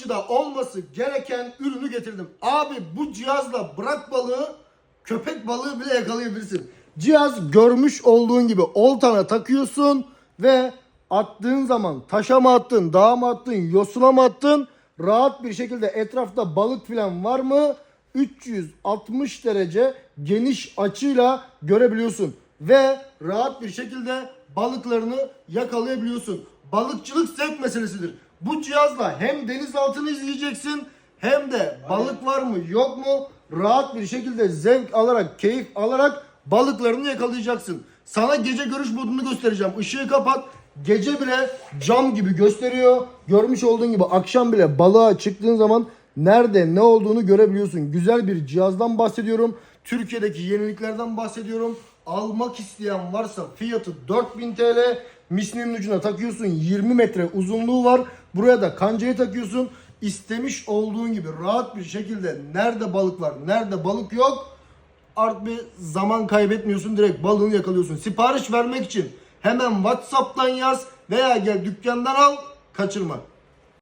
balıkçıda olması gereken ürünü getirdim. Abi bu cihazla bırak balığı köpek balığı bile yakalayabilirsin. Cihaz görmüş olduğun gibi oltana takıyorsun ve attığın zaman taşa mı attın, dağa mı attın, yosuna mı attın rahat bir şekilde etrafta balık falan var mı 360 derece geniş açıyla görebiliyorsun ve rahat bir şekilde balıklarını yakalayabiliyorsun. Balıkçılık zevk meselesidir. Bu cihazla hem denizaltını izleyeceksin hem de balık var mı yok mu rahat bir şekilde zevk alarak, keyif alarak balıklarını yakalayacaksın. Sana gece görüş modunu göstereceğim. Işığı kapat. Gece bile cam gibi gösteriyor. Görmüş olduğun gibi akşam bile balığa çıktığın zaman nerede ne olduğunu görebiliyorsun. Güzel bir cihazdan bahsediyorum. Türkiye'deki yeniliklerden bahsediyorum. Almak isteyen varsa fiyatı 4000 TL. Misinin ucuna takıyorsun 20 metre uzunluğu var. Buraya da kancayı takıyorsun. İstemiş olduğun gibi rahat bir şekilde nerede balık var, nerede balık yok artık bir zaman kaybetmiyorsun direkt balığını yakalıyorsun. Sipariş vermek için hemen Whatsapp'tan yaz veya gel dükkandan al kaçırma.